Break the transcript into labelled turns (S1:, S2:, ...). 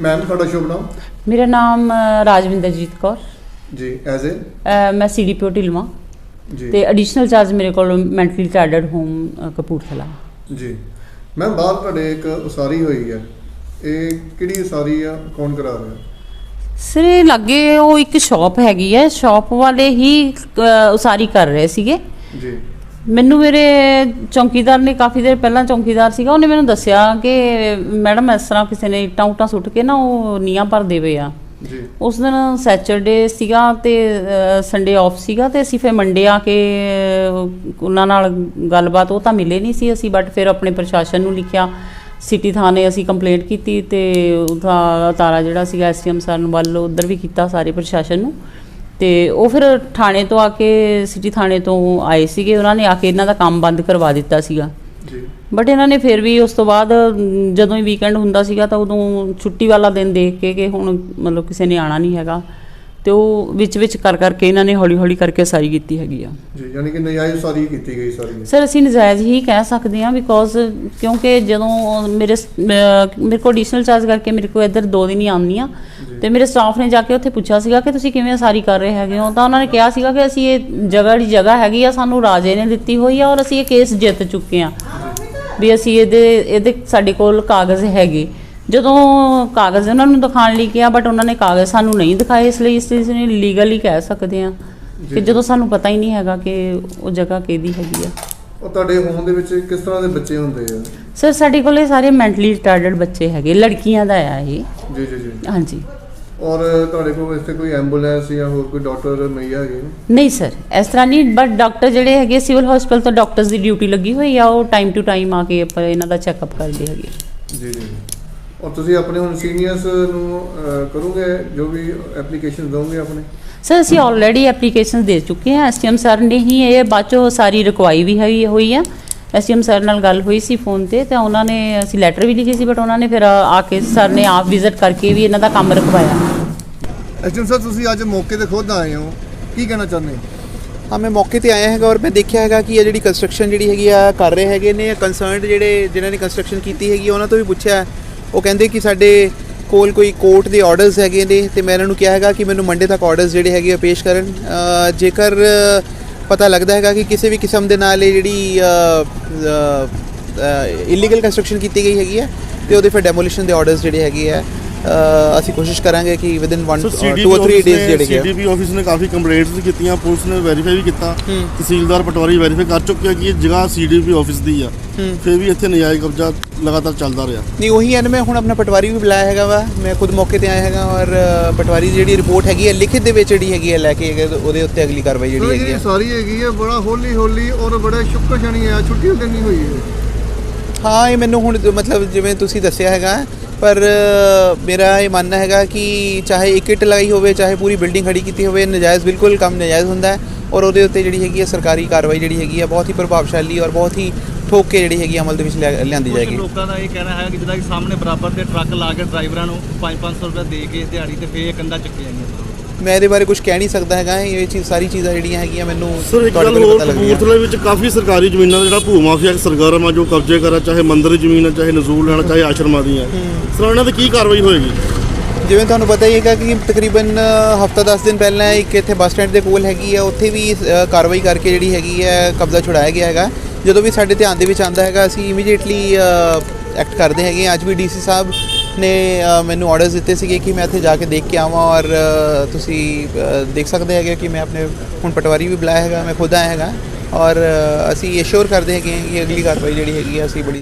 S1: Ma'am ਤੁਹਾਡਾ ਸ਼ੁਭ ਨਾਮ?
S2: ਮੇਰਾ ਨਾਮ ਅ, ਰਾਜਵਿੰਦਰਜੀਤ ਕੌਰ।
S1: ਜੀ ਐਜ਼ ਏ
S2: ਅ, ਮੈਂ ਸੀਡੀਪੀਓ ਢਿਲਵਾਂ।
S1: ਜੀ।
S2: ਤੇ ਐਡੀਸ਼ਨਲ ਚਾਰਜ ਮੇਰੇ ਕੋਲ mentally retarded home uh, Kapurthala.
S1: ਜੀ। ਮੈਮ ਬਾਹਰ ਤੁਹਾਡੇ ਇੱਕ ਉਸਾਰੀ ਹੋਈ ਹੈ। ਇਹ ਕਿਹੜੀ ਉਸਾਰੀ ਆ? ਕੌਣ ਕਰਾ ਰਿਹਾ?
S2: ਸਰ ਇਹ ਲੱਗੇ ਉਹ ਇੱਕ ਸ਼ਾਪ ਹੈਗੀ ਹੈ। ਸ਼ਾਪ ਵਾਲੇ ਹੀ ਅ, ਉਸਾਰੀ ਕਰ ਰਹੇ ਸੀਗੇ।
S1: ਜੀ।
S2: ਮੈਨੂੰ ਮੇਰੇ ਚੌਕੀਦਾਰ ਨੇ ਕਾਫੀ ਦੇਰ ਪਹਿਲਾਂ ਚੌਕੀਦਾਰ ਸੀਗਾ ਉਹਨੇ ਮੈਨੂੰ ਦੱਸਿਆ ਕਿ ਮੈਡਮ ਇਸ ਤਰ੍ਹਾਂ ਕਿਸੇ ਨੇ ਇੱਟਾਂ ਉਟਾਂ ਸੁੱਟ ਕੇ ਨਾ ਉਹ ਨੀਆਂ ਭਰਦੇ ਪਏ ਆ।
S1: ਜੀ।
S2: ਉਸ ਦਿਨ ਸੈਚਰਡੇ ਸੀਗਾ ਤੇ ਸੰਡੇ ਆਫ ਸੀਗਾ ਤੇ ਅਸੀਂ ਫਿਰ ਮੰਡੇ ਆ ਕੇ ਉਹਨਾਂ ਨਾਲ ਗੱਲਬਾਤ ਉਹ ਤਾਂ ਮਿਲੇ ਨਹੀਂ ਸੀ ਅਸੀਂ ਬਟ ਫਿਰ ਆਪਣੇ ਪ੍ਰਸ਼ਾਸਨ ਨੂੰ ਲਿਖਿਆ ਸਿਟੀ ਥਾਣੇ ਅਸੀਂ ਕੰਪਲੇਂਟ ਕੀਤੀ ਤੇ ਉਹਦਾ ਤਾਰਾ ਜਿਹੜਾ ਸੀਗਾ ਐਸਟੀਐਮ ਸਰ ਨੂੰ ਵੱਲ ਉਧਰ ਵੀ ਕੀਤਾ ਸਾਰੇ ਪ੍ਰਸ਼ਾਸਨ ਨੂੰ। ਤੇ ਉਹ ਫਿਰ ਥਾਣੇ ਤੋਂ ਆ ਕੇ ਸਿਟੀ ਥਾਣੇ ਤੋਂ ਆਏ ਸੀਗੇ। ਉਹਨਾਂ ਨੇ ਆ ਕੇ ਇਹਨਾਂ ਦਾ ਕੰਮ ਬੰਦ ਕਰਵਾ ਦਿੱਤਾ ਸੀਗਾ।
S1: ਜੀ।
S2: ਬਟ ਇਹਨਾਂ ਨੇ ਫਿਰ ਵੀ ਉਸ ਤੋਂ ਬਾਅਦ ਜਦੋਂ ਹੀ ਵੀਕਐਂਡ ਹੁੰਦਾ ਸੀਗਾ ਤਾਂ ਉਦੋਂ ਛੁੱਟੀ ਵਾਲਾ ਦਿਨ ਦੇਖ ਕੇ ਕਿ ਹੁਣ ਮਤਲਬ ਕਿਸੇ ਨੇ ਆਣਾ ਨਹੀਂ ਹੈਗਾ। ਤੇ ਉਹ ਵਿੱਚ ਵਿੱਚ ਕਰ ਕਰਕੇ ਇਹਨਾਂ ਨੇ ਹੌਲੀ ਹੌਲੀ ਕਰਕੇ ਸਾਰੀ ਕੀਤੀ ਹੈਗੀ ਆ।
S1: ਜੀ ਯਾਨੀ ਕਿ ਨਜਾਇਜ਼ ਉਸਾਰੀ ਕੀਤੀ ਗਈ ਸਾਰੀ।
S2: ਸਰ ਅਸੀਂ ਨਜਾਇਜ਼ ਹੀ ਕਹਿ ਸਕਦੇ ਹਾਂ ਬਿਕੋਜ਼ ਕਿਉਂਕਿ ਜਦੋਂ ਮੇਰੇ ਮੇਰੇ ਕੋਲ ਐਡੀਸ਼ਨਲ ਚਾਰਜ ਕਰਕੇ ਮੇਰੇ ਕੋਲ ਇੱਧਰ ਦੋ ਦਿਨ ਹੀ ਆਉਂਦੀ ਆ ਤੇ ਮੇਰੇ ਸਟਾਫ ਨੇ ਜਾ ਕੇ ਉੱਥੇ ਪੁੱਛਿਆ ਸੀਗਾ ਕਿ ਤੁਸੀਂ ਕਿਵੇਂ ਸਾਰੀ ਕਰ ਰਹੇ ਹੈਗੇ ਹੋ? ਤਾਂ ਉਹਨਾਂ ਨੇ ਕਿਹਾ ਸੀਗਾ ਕਿ ਅਸੀਂ ਇਹ ਜਗ੍ਹਾ ਦੀ ਜਗ੍ਹਾ ਹੈਗੀ ਆ ਸਾਨੂੰ ਰਾਜੇ ਨੇ ਦਿੱਤੀ ਹੋਈ ਆ ਔਰ ਅਸੀਂ ਇਹ ਕੇਸ ਜਿੱਤ ਚੁੱਕੇ ਆ। ਵੀ ਅਸੀਂ ਇਹਦੇ ਇਹਦੇ ਸਾਡੇ ਕੋਲ ਕਾਗਜ਼ ਹੈਗੇ। ਜਦੋਂ ਕਾਗਜ਼ ਉਹਨਾਂ ਨੂੰ ਦਿਖਾਉਣ ਲਈ ਕਿਹਾ ਬਟ ਉਹਨਾਂ ਨੇ ਕਾਗਜ਼ ਸਾਨੂੰ ਨਹੀਂ ਦਿਖਾਏ ਇਸ ਲਈ ਇਸ ਚੀਜ਼ ਨੂੰ ਲੀਗਲੀ ਕਹਿ ਸਕਦੇ ਆ ਕਿ ਜਦੋਂ ਸਾਨੂੰ ਪਤਾ ਹੀ ਨਹੀਂ ਹੈਗਾ ਕਿ ਉਹ ਜਗ੍ਹਾ ਕਿਹਦੀ ਹੈਗੀ ਆ।
S1: ਉਹ ਤੁਹਾਡੇ ਹੋਮ ਦੇ ਵਿੱਚ ਕਿਸ ਤਰ੍ਹਾਂ ਦੇ ਬੱਚੇ ਹੁੰਦੇ ਆ?
S2: ਸਰ ਸਾਡੇ ਕੋਲੇ ਸਾਰੇ ਮੈਂਟਲੀ ਰਿਟਾਰਡਡ ਬੱਚੇ ਹੈਗੇ ਲੜਕੀਆਂ ਦਾ ਆ ਇਹ।
S1: ਜੀ ਜੀ ਜੀ।
S2: ਹਾਂਜੀ।
S1: ਔਰ ਤੁਹਾਡੇ ਕੋਲ ਇੱਥੇ ਕੋਈ ਐਂਬੂਲੈਂਸ ਜਾਂ ਹੋਰ ਕੋਈ ਡਾਕਟਰ ਮਈਆ ਹੈਗੇ?
S2: ਨਹੀਂ ਸਰ ਇਸ ਤਰ੍ਹਾਂ ਨਹੀਂ ਬਟ ਡਾਕਟਰ ਜਿਹੜੇ ਹੈਗੇ ਸਿਵਲ ਹਸਪੀਟਲ ਤੋਂ ਡਾਕਟਰਸ ਦੀ ਡਿਊਟੀ ਲੱਗੀ ਹੋਈ ਆ ਉਹ ਟਾਈਮ ਟੂ ਟਾਈਮ ਆ ਕੇ ਆਪਾਂ ਇਹਨਾਂ ਦਾ ਚੈੱਕਅਪ ਕਰਦੇ ਹੈਗੇ।
S1: ਜੀ ਜੀ। ਔਰ ਤੁਸੀਂ ਆਪਣੇ ਹੁਣ ਸੀਨੀਅਰਸ ਨੂੰ ਕਰੋਗੇ ਜੋ ਵੀ ਐਪਲੀਕੇਸ਼ਨ ਦੋਗੇ ਆਪਣੇ?
S2: ਸਰ ਅਸੀਂ ਆਲਰੇਡੀ ਐਪਲੀਕੇਸ਼ਨ ਦੇ ਚੁੱਕੇ ਹਾਂ। ਐਸਟੀਐਮ ਸਰ ਨੇ ਹੀ ਇਹ ਬਾਅਦ ਚੋਂ ਸਾਰੀ ਰਿਕਵਾਈ ਵੀ ਹੈਗੀ ਹੋਈ ਆ। ਐਸਟੀਐਮ ਸਰ ਨਾਲ ਗੱਲ ਹੋਈ ਸੀ ਫੋਨ ਤੇ ਤੇ ਉਹਨਾਂ ਨੇ ਅਸੀਂ ਲੈਟਰ ਵੀ ਲਿਖੀ ਸੀ ਬਟ ਉਹਨਾਂ ਨੇ ਫਿਰ ਆ ਕੇ ਸਰ ਨੇ ਆਪ ਵਿਜ਼ਿਟ ਕਰਕੇ ਵੀ ਇਹਨਾਂ ਦਾ ਕੰਮ ਰਖਵਾਇਆ
S1: ਐਕਚੁਅਲ ਸਰ ਤੁਸੀਂ ਅੱਜ ਮੌਕੇ ਤੇ ਖੁਦ ਆਏ ਹੋ। ਕੀ ਕਹਿਣਾ ਚਾਹੁੰਦੇ ਹੋ?
S3: ਹਾਂ ਮੈਂ ਮੌਕੇ ਤੇ ਆਇਆ ਹੈਗਾ ਔਰ ਮੈਂ ਦੇਖਿਆ ਹੈਗਾ ਕਿ ਇਹ ਜਿਹੜੀ ਕੰਸਟਰਕਸ਼ਨ ਜਿਹੜੀ ਹੈਗੀ ਆ ਕਰ ਰਹੇ ਹੈਗੇ ਨੇ ਕੰਸਰਨਡ ਜਿਹੜੇ ਜਿਨ੍ਹਾਂ ਨੇ ਕੰਸਟਰਕਸ਼ਨ ਕੀਤੀ ਹੈਗੀ ਉਹਨਾਂ ਤੋਂ ਵੀ ਪੁੱਛਿਆ। ਉਹ ਕਹਿੰਦੇ ਕਿ ਸਾਡੇ ਕੋਲ ਕੋਈ ਕੋਰਟ ਦੇ ਆਰਡਰਸ ਹੈਗੇ ਨੇ ਤੇ ਮੈਂ ਇਹਨਾਂ ਨੂੰ ਕਿਹਾ ਹੈਗਾ ਕਿ ਮੈਨੂੰ ਮੰਡੇ ਤੱਕ ਆਰਡਰਸ ਜਿਹੜੇ ਹੈਗੇ ਆ ਪੇਸ਼ ਕਰਨ। ਜੇਕਰ ਪਤਾ ਲੱਗਦਾ ਹੈਗਾ ਕਿ ਕਿਸੇ ਵੀ ਕਿਸਮ ਦੇ ਨਾਲ ਇਹ ਜਿਹੜੀ ਇਲੀਗਲ ਕੰਸਟਰਕਸ਼ਨ ਕੀਤੀ ਗਈ ਹੈਗੀ ਹੈ ਤੇ ਉਹਦੇ ਫਿਰ ਡੈਮੋਲੀਸ਼ਨ ਦੇ ਆਰਡਰਸ ਜਿਹੜੇ ਹੈਗੇ ਆ ਅਸੀਂ ਕੋਸ਼ਿਸ਼ ਕਰਾਂਗੇ ਕਿ within 1
S4: so
S3: 2
S4: CDP
S3: or 3 days ਜਿਹੜੇ ਆ।
S4: ਸੀਡੀਪੀ ਆਫਿਸ ਨੇ ਕਾਫੀ ਕੰਪਲੇਂਟਸ ਵੀ ਕੀਤੀਆਂ ਪੁਲਿਸ ਨੇ ਵੈਰੀਫਾਈ ਵੀ ਕੀਤਾ। ਤਹਿਸੀਲਦਾਰ ਪਟਵਾਰੀ ਵੈਰੀਫਾਈ ਕਰ ਚੁੱਕਿਆ ਕਿ ਇਹ ਜਗ੍ਹਾ ਸੀਡੀਪੀ ਆਫਿਸ ਦੀ ਆ। ਫਿਰ ਵੀ ਇੱਥੇ ਨਜਾਇਜ਼ ਕਬਜ਼ਾ ਲਗਾਤਾਰ ਚੱਲਦਾ ਰਿਹਾ।
S3: ਨਹੀਂ ਉਹੀ ਹੈ ਨਾ ਮੈਂ ਹੁਣ ਆਪਣਾ ਪਟਵਾਰੀ ਵੀ ਬੁਲਾਇਆ ਹੈਗਾ ਵਾ। ਮੈਂ ਖੁਦ ਮੌਕੇ ਤੇ ਆਇਆ ਹੈਗਾ ਔਰ ਪਟਵਾਰੀ ਜਿਹੜੀ ਰਿਪੋਰਟ ਹੈਗੀ ਹੈ ਲਿਖਿਤ ਦੇ ਵਿੱਚ ਜਿਹੜੀ ਹੈਗੀ ਹੈ ਲੈ ਕੇ ਉਹਦੇ ਉੱਤੇ ਅਗਲੀ ਕਾਰਵਾਈ ਜਿਹੜੀ ਹੈਗੀ ਹੈ
S1: ਸਾਰੀ ਹੈਗੀ ਹੈ ਬੜਾ ਹੌਲੀ ਹੌਲੀ ਔਰ ਬੜਾ ਸ਼ੁਕਰ ਸ਼ਨੀ ਹੈ ਛੁੱਟੀ ਦੇਣੀ ਹੋਈ ਹੈ?
S3: ਹਾਂ ਇਹ ਮੈਨੂੰ ਹੁਣ ਮਤਲਬ ਜਿਵੇਂ ਤੁਸੀਂ ਦੱਸਿਆ ਹੈਗਾ ਪਰ ਮੇਰਾ ਇਹ ਮੰਨਣਾ ਹੈਗਾ ਕਿ ਚਾਹੇ ਇੱਕ ਇੱਟ ਲਗਾਈ ਹੋਵੇ ਚਾਹੇ ਪੂਰੀ ਬਿਲਡਿੰਗ ਖੜੀ ਕੀਤੀ ਹੋਵੇ ਨਜਾਇਜ਼ ਬਿਲਕੁਲ ਕੰਮ ਨਜਾਇਜ਼ ਹੁੰਦਾ ਹੈ ਔਰ ਉਹਦੇ ਉੱਤੇ ਜਿਹੜੀ ਹੈਗੀ ਹੈ ਸਰਕਾਰੀ ਕਾਰਵਾਈ ਜਿਹੜੀ ਹੈਗੀ ਹੈ ਬਹੁਤ ਹੀ ਪ੍ਰਭਾਵਸ਼ਾਲੀ ਔਰ ਬਹੁਤ ਹੀ ਠੋਕ ਕੇ ਜਿਹੜੀ ਹੈਗੀ ਅਮਲ ਦੇ ਵਿੱਚ ਲਿਆ- ਲਿਆਂਦੀ ਜਾਏਗੀ।
S5: ਲੋਕਾਂ ਦਾ ਇਹ ਕਹਿਣਾ ਹੈ ਕਿ ਜਿੱਦਾਂ ਕਿ ਸਾਹਮਣੇ ਬਰਾਬਰ ਤੇ ਟਰੱਕ ਲਾ ਕੇ ਡਰਾਈਵਰਾਂ ਨੂੰ 5-500 ਰੁਪਏ ਦੇ ਕੇ ਦਿਹਾੜੀ ਤੇ ਫੇਰ ਕੰਧਾ ਚੱਕੀ ਜਾਂਦੀਆਂ
S3: ਮੈਂ ਇਹਦੇ ਬਾਰੇ ਕੁਝ ਕਹਿ ਨਹੀਂ ਸਕਦਾ ਹੈਗਾ ਇਹ ਚੀਜ਼ ਸਾਰੀ ਚੀਜ਼ਾਂ ਜਿਹੜੀਆਂ ਹੈਗੀਆਂ ਮੈਨੂੰ
S4: ਸਰ ਇੱਕ ਗੱਲ ਹੋਰ ਕਪੂਰਥਲੇ ਵਿੱਚ ਕਾਫੀ ਸਰਕਾਰੀ ਜ਼ਮੀਨਾਂ ਦਾ ਜਿਹੜਾ ਭੂ ਮਾਫੀਆ ਸਰਗਰਮ ਆ ਜੋ ਕਬਜ਼ੇ ਕਰਾ ਚਾਹੇ ਮੰਦਰ ਦੀ ਜ਼ਮੀਨ ਆ ਚਾਹੇ ਨਜ਼ੂਲ ਲੈਣਾ ਚਾਹੇ ਆਸ਼ਰਮਾਂ ਦੀ ਆ। ਸਰ ਉਹਨਾਂ ਤੇ ਕੀ ਕਾਰਵਾਈ ਹੋਏਗੀ?
S3: ਜਿਵੇਂ ਤੁਹਾਨੂੰ ਪਤਾ ਹੀ ਹੈਗਾ ਕਿ ਤਕਰੀਬਨ ਹਫਤਾ 10 ਦਿਨ ਪਹਿਲਾਂ ਇੱਕ ਇੱਥੇ ਬੱਸ ਸਟੈਂਡ ਦੇ ਕੋਲ ਹੈਗੀ ਹੈ ਉੱਥੇ ਵੀ ਕਾਰਵਾਈ ਕਰਕੇ ਜਿਹੜੀ ਹੈਗੀ ਹੈ ਕਬਜ਼ਾ ਛੁਡਾਇਆ ਗਿਆ ਹੈਗਾ। ਜਦੋਂ ਵੀ ਸਾਡੇ ਧਿਆਨ ਦੇ ਵਿੱਚ ਆਂਦਾ ਹੈਗਾ ਅਸੀਂ ਇਮੀਡੀਏਟਲੀ ਐਕਟ ਕਰਦੇ ਹੈਗੇ। ਅੱਜ ਵੀ ਡੀਸੀ ਸਾਹਿਬ ਨੇ ਮੈਨੂੰ ਆਰਡਰਸ ਦਿੱਤੇ ਸੀਗੇ ਕਿ ਮੈਂ ਇੱਥੇ ਜਾ ਕੇ ਦੇਖ ਕੇ ਆਵਾਂ ਔਰ ਤੁਸੀਂ ਦੇਖ ਸਕਦੇ ਹੈਗੇ ਕਿ ਮੈਂ ਆਪਣੇ ਹੁਣ ਪਟਵਾਰੀ ਵੀ ਬੁਲਾਇਆ ਹੈਗਾ ਮੈਂ ਖੁਦ ਆਇਆ ਹੈਗਾ ਔਰ ਅ, ਅਸੀਂ ਅਸ਼ੋਰ ਕਰਦੇ ਹੈਗੇ ਹਾਂ ਕਿ ਅਗਲੀ ਕਾਰਵਾਈ ਜਿਹੜੀ ਹੈਗੀ ਹੈ ਅਸੀਂ ਬੜੀ